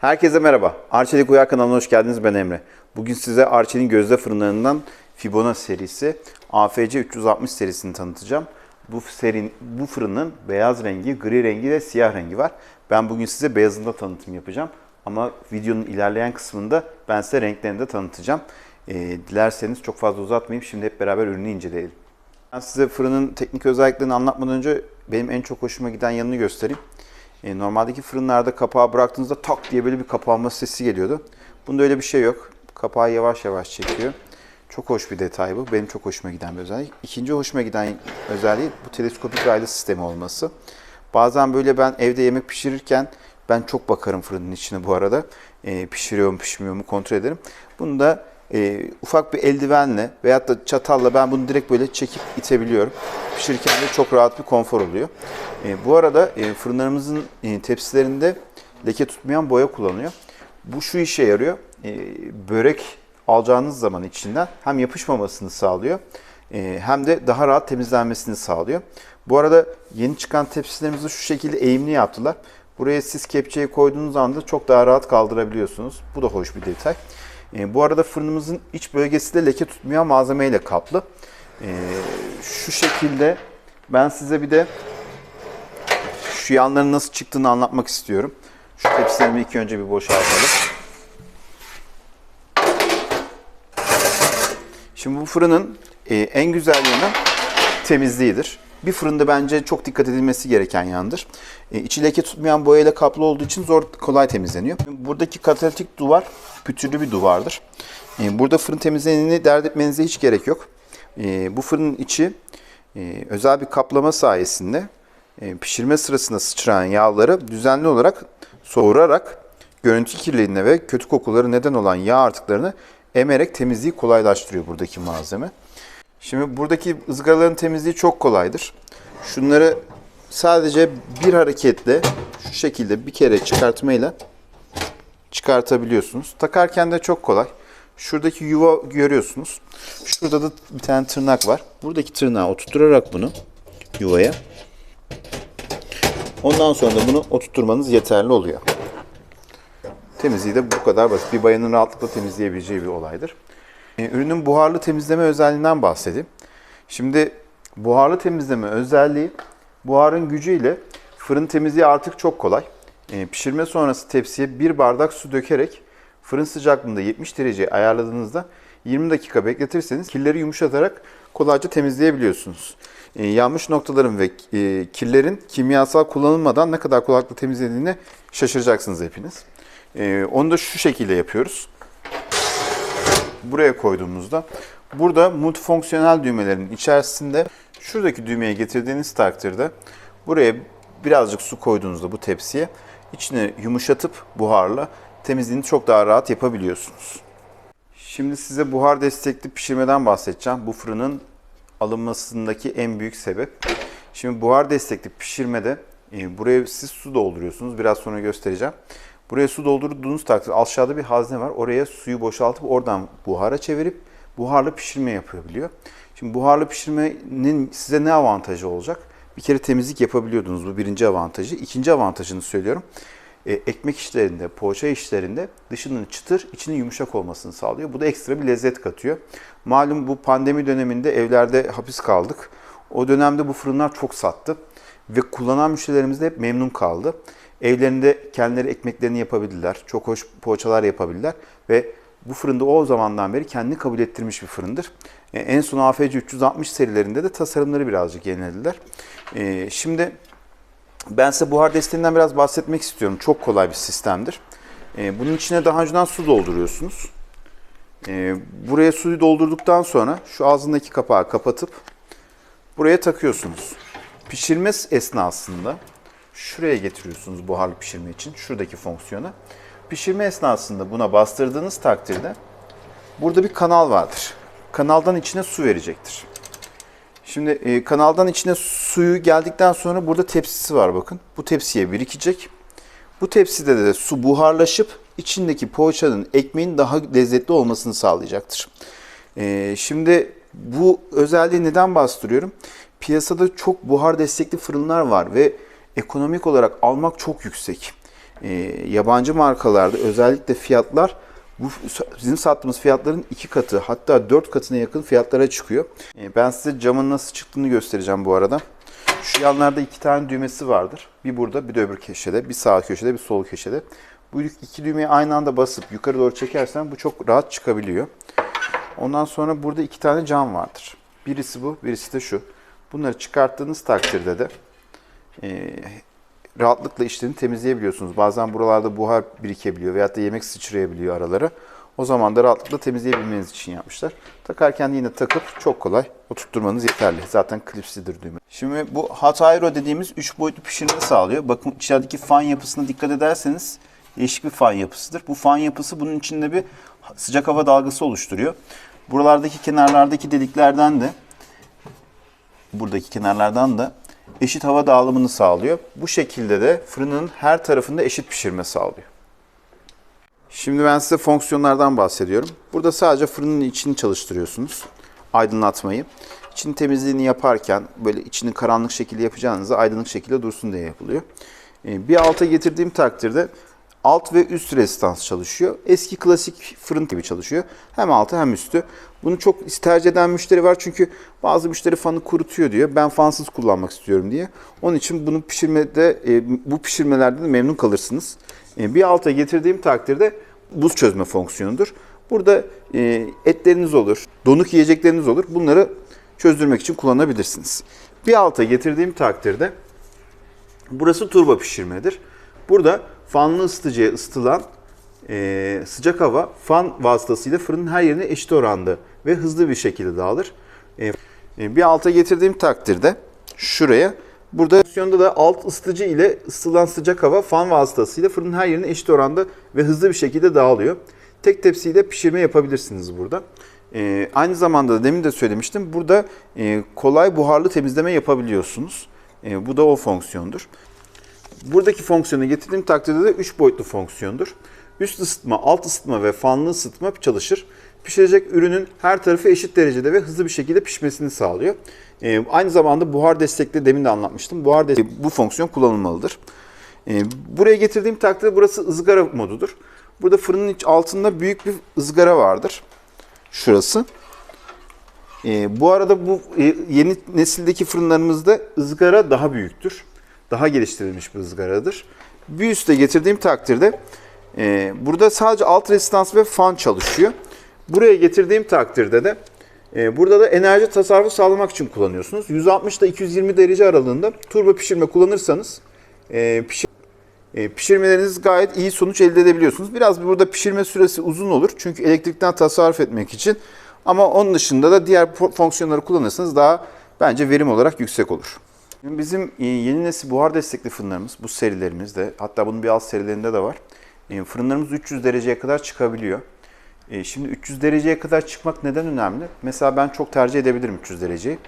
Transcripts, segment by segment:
Herkese merhaba. Arçelik Uyar kanalına hoş geldiniz. Ben Emre. Bugün size Arçelik'in gözde fırınlarından Fibonacci serisi AFC 360 serisini tanıtacağım. Bu serinin bu fırının beyaz rengi, gri rengi ve siyah rengi var. Ben bugün size beyazında tanıtım yapacağım. Ama videonun ilerleyen kısmında ben size renklerini de tanıtacağım. Ee, dilerseniz çok fazla uzatmayayım. Şimdi hep beraber ürünü inceleyelim. Ben size fırının teknik özelliklerini anlatmadan önce benim en çok hoşuma giden yanını göstereyim. E, normaldeki fırınlarda kapağı bıraktığınızda tak diye böyle bir kapanma sesi geliyordu. Bunda öyle bir şey yok. Kapağı yavaş yavaş çekiyor. Çok hoş bir detay bu. Benim çok hoşuma giden bir özellik. İkinci hoşuma giden özelliği bu teleskopik raylı sistemi olması. Bazen böyle ben evde yemek pişirirken ben çok bakarım fırının içine bu arada. E, pişiriyor mu pişmiyor mu kontrol ederim. Bunu da e, ufak bir eldivenle veyahut da çatalla ben bunu direkt böyle çekip itebiliyorum. Pişirirken de çok rahat bir konfor oluyor. E, bu arada e, fırınlarımızın e, tepsilerinde leke tutmayan boya kullanıyor. Bu şu işe yarıyor. E, börek alacağınız zaman içinden hem yapışmamasını sağlıyor e, hem de daha rahat temizlenmesini sağlıyor. Bu arada yeni çıkan tepsilerimizi şu şekilde eğimli yaptılar. Buraya siz kepçeyi koyduğunuz anda çok daha rahat kaldırabiliyorsunuz. Bu da hoş bir detay. E, bu arada fırınımızın iç bölgesi de leke tutmayan malzemeyle kaplı. E, şu şekilde ben size bir de şu yanların nasıl çıktığını anlatmak istiyorum. Şu tepsilerimi ilk önce bir boşaltalım. Şimdi bu fırının e, en güzel yanı temizliğidir. Bir fırında bence çok dikkat edilmesi gereken yandır. E, içi leke tutmayan boyayla kaplı olduğu için zor kolay temizleniyor. Buradaki katalitik duvar pütürlü bir duvardır. E, burada fırın temizleneni dert etmenize hiç gerek yok. E, bu fırının içi e, özel bir kaplama sayesinde pişirme sırasında sıçrayan yağları düzenli olarak soğurarak görüntü kirliliğine ve kötü kokuları neden olan yağ artıklarını emerek temizliği kolaylaştırıyor buradaki malzeme. Şimdi buradaki ızgaraların temizliği çok kolaydır. Şunları sadece bir hareketle şu şekilde bir kere çıkartmayla çıkartabiliyorsunuz. Takarken de çok kolay. Şuradaki yuva görüyorsunuz. Şurada da bir tane tırnak var. Buradaki tırnağı oturtturarak bunu yuvaya. Ondan sonra da bunu oturtturmanız yeterli oluyor. Temizliği de bu kadar basit. Bir bayanın rahatlıkla temizleyebileceği bir olaydır. E, Ürünün buharlı temizleme özelliğinden bahsedeyim. Şimdi buharlı temizleme özelliği buharın gücüyle fırın temizliği artık çok kolay. E, Pişirme sonrası tepsiye bir bardak su dökerek fırın sıcaklığında 70 dereceye ayarladığınızda 20 dakika bekletirseniz kirleri yumuşatarak kolayca temizleyebiliyorsunuz. E, yanmış noktaların ve e, kirlerin kimyasal kullanılmadan ne kadar kolaylıkla temizlediğini şaşıracaksınız hepiniz. Onu da şu şekilde yapıyoruz buraya koyduğumuzda burada multifonksiyonel düğmelerin içerisinde şuradaki düğmeye getirdiğiniz takdirde buraya birazcık su koyduğunuzda bu tepsiye içini yumuşatıp buharla temizliğini çok daha rahat yapabiliyorsunuz. Şimdi size buhar destekli pişirmeden bahsedeceğim. Bu fırının alınmasındaki en büyük sebep. Şimdi buhar destekli pişirmede e, buraya siz su dolduruyorsunuz. Biraz sonra göstereceğim. Buraya su doldurduğunuz takdirde aşağıda bir hazne var. Oraya suyu boşaltıp oradan buhara çevirip buharlı pişirme yapabiliyor. Şimdi buharlı pişirmenin size ne avantajı olacak? Bir kere temizlik yapabiliyordunuz. Bu birinci avantajı. İkinci avantajını söylüyorum. E, ekmek işlerinde, poğaça işlerinde dışının çıtır, içinin yumuşak olmasını sağlıyor. Bu da ekstra bir lezzet katıyor. Malum bu pandemi döneminde evlerde hapis kaldık. O dönemde bu fırınlar çok sattı ve kullanan müşterilerimiz de hep memnun kaldı. Evlerinde kendileri ekmeklerini yapabildiler. Çok hoş poğaçalar yapabildiler ve bu fırında o zamandan beri kendini kabul ettirmiş bir fırındır. E, en son AFC 360 serilerinde de tasarımları birazcık yenilediler. E, şimdi ben size buhar desteğinden biraz bahsetmek istiyorum. Çok kolay bir sistemdir. E, bunun içine daha önceden su dolduruyorsunuz. Buraya suyu doldurduktan sonra şu ağzındaki kapağı kapatıp buraya takıyorsunuz. Pişirme esnasında şuraya getiriyorsunuz buharlı pişirme için. Şuradaki fonksiyona. Pişirme esnasında buna bastırdığınız takdirde burada bir kanal vardır. Kanaldan içine su verecektir. Şimdi e, kanaldan içine suyu geldikten sonra burada tepsisi var bakın. Bu tepsiye birikecek. Bu tepside de su buharlaşıp içindeki poğaçanın, ekmeğin daha lezzetli olmasını sağlayacaktır. E, şimdi bu özelliği neden bastırıyorum? Piyasada çok buhar destekli fırınlar var ve ekonomik olarak almak çok yüksek. e, yabancı markalarda özellikle fiyatlar bu bizim sattığımız fiyatların iki katı hatta dört katına yakın fiyatlara çıkıyor. E, ben size camın nasıl çıktığını göstereceğim bu arada. Şu yanlarda iki tane düğmesi vardır. Bir burada bir de öbür köşede. Bir sağ köşede bir sol köşede. Bu iki düğmeyi aynı anda basıp yukarı doğru çekersen bu çok rahat çıkabiliyor. Ondan sonra burada iki tane cam vardır. Birisi bu, birisi de şu. Bunları çıkarttığınız takdirde de e, rahatlıkla işlerini temizleyebiliyorsunuz. Bazen buralarda buhar birikebiliyor veyahut da yemek sıçrayabiliyor aralara. O zaman da rahatlıkla temizleyebilmeniz için yapmışlar. Takarken yine takıp çok kolay oturtturmanız yeterli. Zaten klipsidir düğme. Şimdi bu hot aero dediğimiz 3 boyutlu pişirme sağlıyor. Bakın içerideki fan yapısına dikkat ederseniz değişik bir fan yapısıdır. Bu fan yapısı bunun içinde bir sıcak hava dalgası oluşturuyor. Buralardaki kenarlardaki deliklerden de buradaki kenarlardan da eşit hava dağılımını sağlıyor. Bu şekilde de fırının her tarafında eşit pişirme sağlıyor. Şimdi ben size fonksiyonlardan bahsediyorum. Burada sadece fırının içini çalıştırıyorsunuz. Aydınlatmayı. İçin temizliğini yaparken böyle içini karanlık şekilde yapacağınızda aydınlık şekilde dursun diye yapılıyor. Ee, Bir alta getirdiğim takdirde alt ve üst rezistans çalışıyor. Eski klasik fırın gibi çalışıyor. Hem altı hem üstü. Bunu çok tercih eden müşteri var çünkü bazı müşteri fanı kurutuyor diyor. Ben fansız kullanmak istiyorum diye. Onun için bunu pişirmede e, bu pişirmelerde de memnun kalırsınız. E, Bir alta getirdiğim takdirde buz çözme fonksiyonudur. Burada e, etleriniz olur, donuk yiyecekleriniz olur. Bunları çözdürmek için kullanabilirsiniz. Bir alta getirdiğim takdirde Burası turbo pişirmedir. Burada fanlı ısıtıcıya ısıtılan e, sıcak hava fan vasıtasıyla fırının her yerine eşit oranda ve hızlı bir şekilde dağılır. E, e, bir alta getirdiğim takdirde şuraya burada fonksiyonda da alt ısıtıcı ile ısıtılan sıcak hava fan vasıtasıyla fırının her yerine eşit oranda ve hızlı bir şekilde dağılıyor. Tek tepsiyle pişirme yapabilirsiniz burada. E, aynı zamanda da demin de söylemiştim. Burada e, kolay buharlı temizleme yapabiliyorsunuz. E, bu da o fonksiyondur. Buradaki fonksiyonu getirdiğim takdirde de 3 boyutlu fonksiyondur. Üst ısıtma, alt ısıtma ve fanlı ısıtma çalışır. Pişirecek ürünün her tarafı eşit derecede ve hızlı bir şekilde pişmesini sağlıyor. E, aynı zamanda buhar destekli demin de anlatmıştım. Buhar destekli bu fonksiyon kullanılmalıdır. E, buraya getirdiğim takdirde burası ızgara modudur. Burada fırının iç altında büyük bir ızgara vardır. Şurası. E, bu arada bu e, yeni nesildeki fırınlarımızda ızgara daha büyüktür. Daha geliştirilmiş bir ızgaradır. Bir üste getirdiğim takdirde e, burada sadece alt rezistans ve fan çalışıyor. Buraya getirdiğim takdirde de e, burada da enerji tasarrufu sağlamak için kullanıyorsunuz. 160 ile 220 derece aralığında turbo pişirme kullanırsanız e, pişir e, pişirmeleriniz gayet iyi sonuç elde edebiliyorsunuz. Biraz burada pişirme süresi uzun olur. Çünkü elektrikten tasarruf etmek için. Ama onun dışında da diğer fonksiyonları kullanırsanız daha bence verim olarak yüksek olur. Bizim e, yeni nesil buhar destekli fırınlarımız, bu serilerimizde, hatta bunun bir alt serilerinde de var. E, Fırınlarımız 300 dereceye kadar çıkabiliyor. E, Şimdi 300 dereceye kadar çıkmak neden önemli? Mesela ben çok tercih edebilirim 300 dereceyi.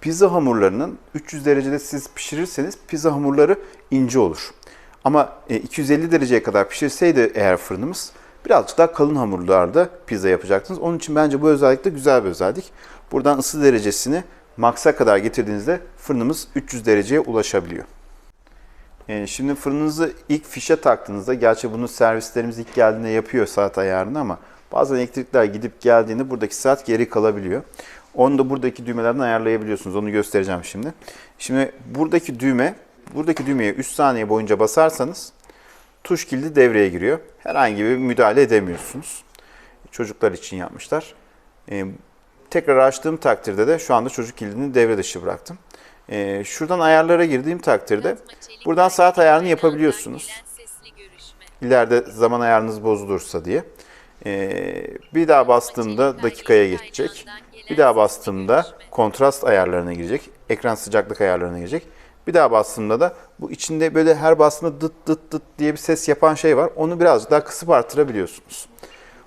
Pizza hamurlarının 300 derecede siz pişirirseniz pizza hamurları ince olur. Ama e, 250 dereceye kadar pişirseydi eğer fırınımız birazcık daha kalın hamurlarda pizza yapacaktınız. Onun için bence bu özellik de güzel bir özellik. Buradan ısı derecesini maksa kadar getirdiğinizde fırınımız 300 dereceye ulaşabiliyor. E, Şimdi fırınınızı ilk fişe taktığınızda, gerçi bunu servislerimiz ilk geldiğinde yapıyor saat ayarını ama bazen elektrikler gidip geldiğinde buradaki saat geri kalabiliyor. Onu da buradaki düğmelerden ayarlayabiliyorsunuz. Onu göstereceğim şimdi. Şimdi buradaki düğme, buradaki düğmeye 3 saniye boyunca basarsanız tuş kilidi devreye giriyor. Herhangi bir müdahale edemiyorsunuz. Çocuklar için yapmışlar. Tekrar açtığım takdirde de şu anda çocuk kilidini devre dışı bıraktım. E, şuradan ayarlara girdiğim takdirde buradan saat ayarını yapabiliyorsunuz. İleride zaman ayarınız bozulursa diye. E, bir daha bastığımda dakikaya geçecek. Bir daha bastığımda kontrast ayarlarına girecek. Ekran sıcaklık ayarlarına girecek. Bir daha bastığımda da bu içinde böyle her bastığında dıt dıt dıt diye bir ses yapan şey var. Onu birazcık daha kısıp artırabiliyorsunuz.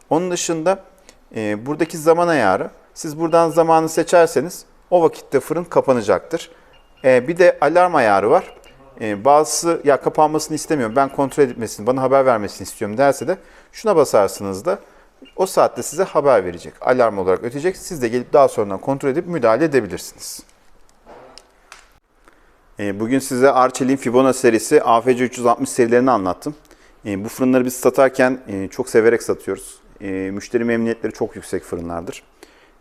Onun dışında e, buradaki zaman ayarı, siz buradan zamanı seçerseniz o vakitte fırın kapanacaktır. E, bir de alarm ayarı var. E, bazısı ya kapanmasını istemiyorum, ben kontrol etmesini, bana haber vermesini istiyorum derse de şuna basarsınız da o saatte size haber verecek. Alarm olarak ötecek. Siz de gelip daha sonradan kontrol edip müdahale edebilirsiniz. Ee, Bugün size Arçelik'in Fibonacci serisi AFC 360 serilerini anlattım. Bu fırınları biz satarken e, çok severek satıyoruz. Müşteri memnuniyetleri çok yüksek fırınlardır.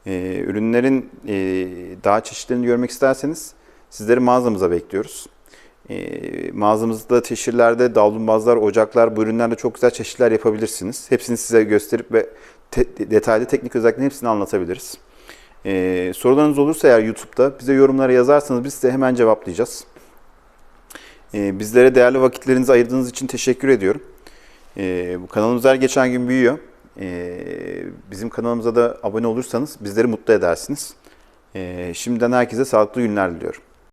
Ee, Ürünlerin e, daha çeşitlerini görmek isterseniz sizleri mağazamıza bekliyoruz. Ee, Mağazamızda teşhirlerde, davlumbazlar, ocaklar bu ürünlerle çok güzel çeşitler yapabilirsiniz. Hepsini size gösterip ve te- detaylı teknik özelliklerini hepsini anlatabiliriz. Ee, sorularınız olursa eğer YouTube'da bize yorumlara yazarsanız biz size hemen cevaplayacağız. Ee, bizlere değerli vakitlerinizi ayırdığınız için teşekkür ediyorum. Ee, bu kanalımız her geçen gün büyüyor. Ee, bizim kanalımıza da abone olursanız bizleri mutlu edersiniz. Ee, şimdiden herkese sağlıklı günler diliyorum.